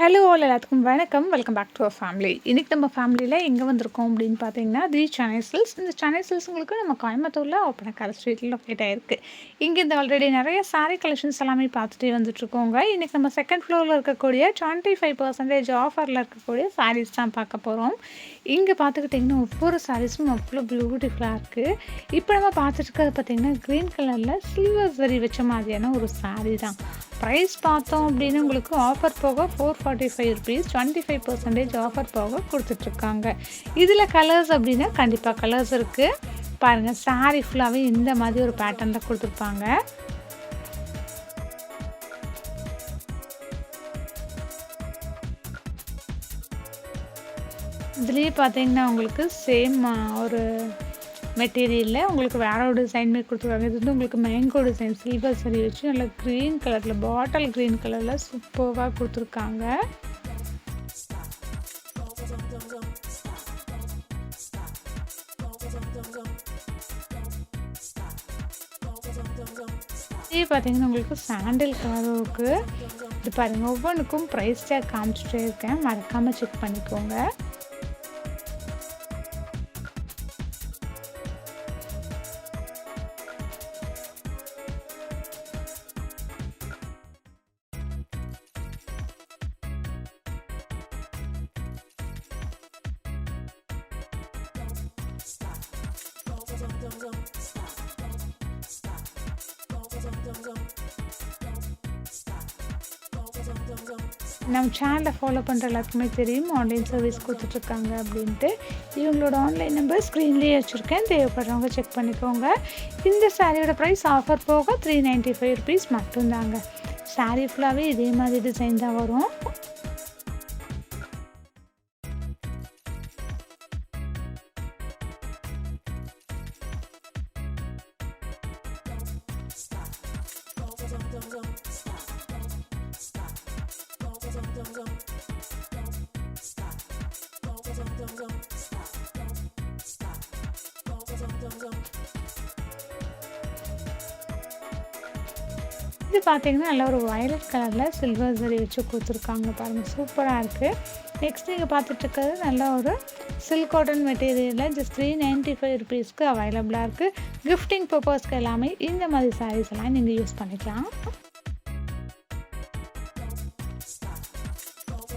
Hello all எல்லாத்துக்கும் வணக்கம். Welcome back to our family இன்றைக்கி நம்ம ஃபேமிலியில் எங்கே வந்திருக்கோம் அப்படின்னு பார்த்தீங்கன்னா தி சென்னை சில்ஸ் இந்த சென்னை சில்ஸுங்களுக்கு நம்ம கோயம்புத்தூரில் ஒப்பனக்கார ஸ்ட்ரீட்டில் லொக்கேட் ஆகிருக்கு இங்கே இந்த ஆல்ரெடி நிறைய சாரீ கலெக்ஷன்ஸ் எல்லாமே பார்த்துட்டே வந்துட்டுருக்கோங்க. இன்றைக்கி நம்ம செகண்ட் ஃப்ளோரில் இருக்கக்கூடிய டுவெண்ட்டி ஃபைவ் பர்சன்டேஜ் ஆஃபரில் இருக்கக்கூடிய சாரீஸ் தான் பார்க்க போகிறோம் இங்கே பார்த்துக்கிட்டிங்கன்னா ஒவ்வொரு சாரீஸும் அவ்வளோ பியூட்டிஃபுல்லாக இருக்குது இப்போ நம்ம பார்த்துட்டு இருக்கிறது பார்த்திங்கன்னா க்ரீன் கலரில் சில்வர் சரி வச்ச மாதிரியான ஒரு சாரீ தான். ப்ரைஸ் பார்த்தோம் அப்படின்னு உங்களுக்கு ஆஃபர் போக four forty five rupees twenty five percentage offer போக கொடுத்துட்ருக்காங்க. இதில் கலர்ஸ் அப்படின்னா கண்டிப்பாக கலர்ஸ் இருக்குது பாருங்கள் சாரீ ஃபுல்லாகவே இந்த மாதிரி ஒரு பேட்டர்னில் கொடுத்துருப்பாங்க. இதுலேயே பார்த்தீங்கன்னா உங்களுக்கு சேம் ஒரு மெட்டீரியலில் உங்களுக்கு வேற ஒரு டிசைன் மாரி கொடுத்துருவாங்க இது வந்து உங்களுக்கு மேங்கோ டிசைன் சில்வர் சரி வச்சு நல்லா க்ரீன் கலரில் பாட்டில் க்ரீன் கலரில் சூப்பராக கொடுத்துருக்காங்க. இதே பார்த்தீங்கன்னா உங்களுக்கு சாண்டில் கலரும் இருக்குது இது பாருங்கள் ஒவ்வொன்றுக்கும் ப்ரைஸ் டேக் காமிச்சிட்டே இருக்கேன். மறக்காமல் செக் பண்ணிக்கோங்க. நம்ம சேனலை ஃபாலோ பண்ணுற எல்லாருக்குமே தெரியும். ஆன்லைன் சர்வீஸ் கொடுத்துட்ருக்காங்க அப்படின்ட்டு. இவங்களோட ஆன்லைன் நம்பர் ஸ்க்ரீன்லேயே வச்சுருக்கேன். தேவைப்படுறவங்க செக் பண்ணிக்கோங்க. இந்த சாரியோட ப்ரைஸ் ஆஃபர் போக த்ரீ நைன்ட்டி ஃபைவ் ருபீஸ் மட்டும்தாங்க சாரீ ஃபுல்லாகவே இதே மாதிரி டிசைன் தான் வரும். இது பார்த்தீங்கன்னா நல்ல ஒரு வயலட் கலரில் சில்வர் சரி வச்சு கொடுத்துருக்காங்க பாருங்கள் சூப்பராக இருக்குது நெக்ஸ்ட் நீங்கள் பார்த்துட்ருக்கிறது நல்ல ஒரு சில்க் காட்டன் மெட்டீரியலில் ஜஸ்ட் த்ரீ நைன்ட்டி ஃபைவ் ருபீஸ்க்கு அவைலபிளாக இருக்குது கிஃப்டிங் பர்பஸ்க்கு எல்லாமே இந்த மாதிரி சாரீஸ் எல்லாம் நீங்கள் யூஸ் பண்ணிக்கலாம்.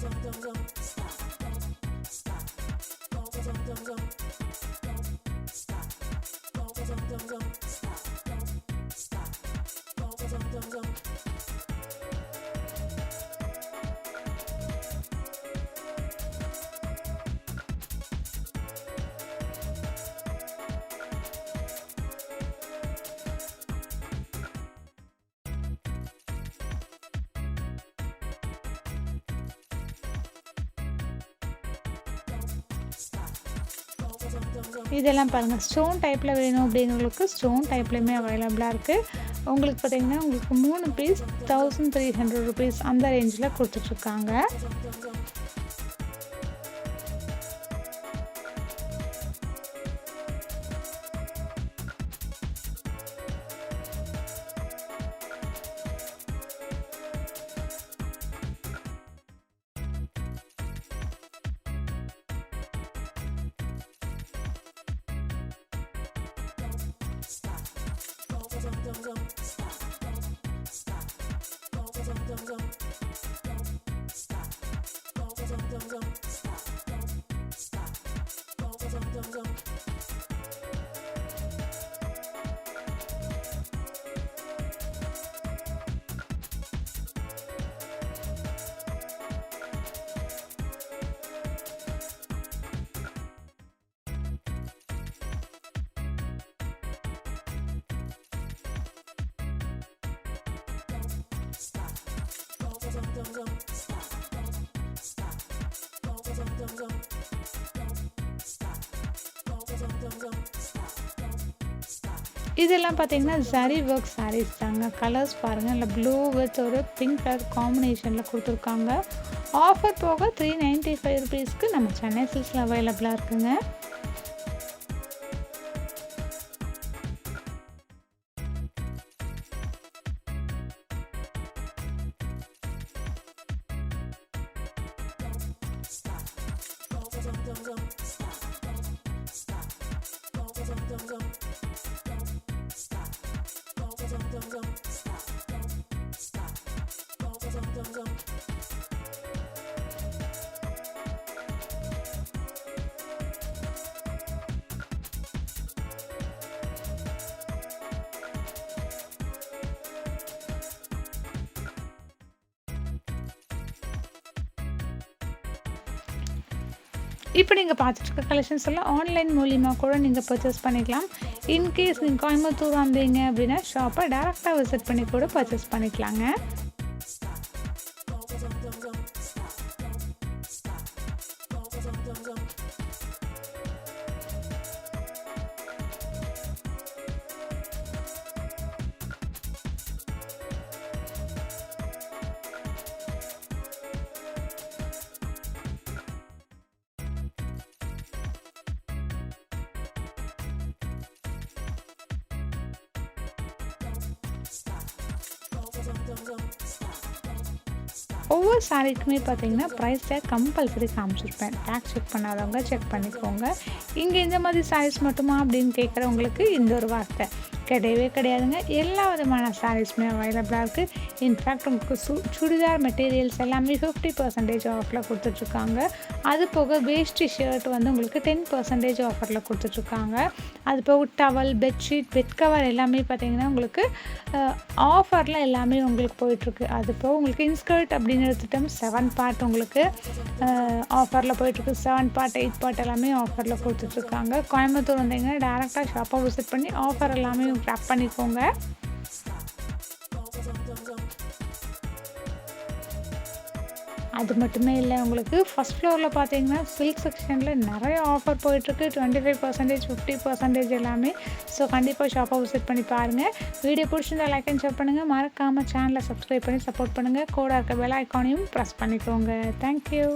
zone, zone, zone. இதெல்லாம் பாருங்கள் ஸ்டோன் டைப்பில் வேணும் அப்படிங்கிறவங்களுக்கு ஸ்டோன் டைப்லேயுமே அவைலபிளாக இருக்குது உங்களுக்கு பார்த்திங்கன்னா உங்களுக்கு மூணு piece thousand three hundred rupees அந்த ரேஞ்சில் கொடுத்துட்ருக்காங்க zone, zone, zone. இதெல்லாம் பார்த்தீங்கன்னா ஜரி ஒர்க் சாரீஸ் தாங்க. கலர்ஸ் பாருங்கள் இல்லை ப்ளூ வித் ஒரு பிங்க் கலர் காம்பினேஷனில் கொடுத்துருக்காங்க. ஆஃபர் போக த்ரீ நைன்ட்டி ஃபைவ் ருபீஸ்க்கு நம்ம சென்னை சில்ஸில் அவைலபிளாக இருக்குங்க. dum dum. இப்போ நீங்கள் பார்த்துட்டு கலெக்ஷன்ஸ் எல்லாம் ஆன்லைன் மூலிமா கூட நீங்கள் பர்ச்சேஸ் பண்ணிக்கலாம். இன்கேஸ் நீங்கள் கோயம்புத்தூர் வந்தீங்க அப்படின்னா ஷாப்பை டேரெக்டாக விசிட் பண்ணி கூட பர்ச்சேஸ் பண்ணிக்கலாங்க. ஒவ்வொரு சாரீக்குமே பார்த்தீங்கன்னா ப்ரைஸ் டேக் கம்பல்சரி காமிச்சிருப்பேன். டேக்ஸ் செக் பண்ணாதவங்க செக் பண்ணிக்கோங்க. இங்கே இந்த மாதிரி சாரீஸ் மட்டுமா அப்படின்னு கேட்குறவங்களுக்கு இந்த ஒரு வார்த்தை. கிடையவே கிடையாதுங்க. எல்லா விதமான சாரீஸுமே அவைலபிளாக இருக்குது இன்ஃபேக்ட் உங்களுக்கு சு சுடிதார் மெட்டீரியல்ஸ் எல்லாமே ஃபிஃப்டி பர்சன்டேஜ் ஆஃபரில் கொடுத்துட்ருக்காங்க. அது போக வேஷ்டி ஷர்ட் வந்து உங்களுக்கு டென் பர்சன்டேஜ் ஆஃபரில் கொடுத்துட்ருக்காங்க. அது போக டவல் பெட்ஷீட் பெட் கவர் எல்லாமே பார்த்தீங்கன்னா உங்களுக்கு ஆஃபரில் எல்லாமே உங்களுக்கு போயிட்டுருக்கு அது போக உங்களுக்கு இன்ஸ்கர்ட் அப்படின்னு எடுத்துட்டோம் செவன் பார்ட் உங்களுக்கு ஆஃபரில் போயிட்டுருக்கு செவன் பார்ட் எயிட் பார்ட் எல்லாமே ஆஃபரில் கொடுத்துட்ருக்காங்க. கோயம்புத்தூர் வந்தீங்கன்னா டேரெக்டாக ஷாப்பை விசிட் பண்ணி ஆஃபர் எல்லாமே ட்ராப் பண்ணிக்கோங்க. அது மட்டுமே இல்லை உங்களுக்கு ஃபஸ்ட் ஃப்ளோரில் பார்த்தீங்கன்னா சில்க் செக்ஷனில் நிறைய ஆஃபர் போயிட்டுருக்கு. Twenty five percentage fifty percentage எல்லாமே ஸோ கண்டிப்பாக ஷாப்பை விசிட் பண்ணி பாருங்கள் வீடியோ பிடிச்சிருந்தா லைக் அண்ட் ஷேர் பண்ணுங்கள் மறக்காமல் சேனலை சப்ஸ்கிரைப் பண்ணி சப்போர்ட் பண்ணுங்கள் கூட இருக்க பெல் ஐக்கானையும் ப்ரெஸ் பண்ணிக்கோங்க. தேங்க்யூ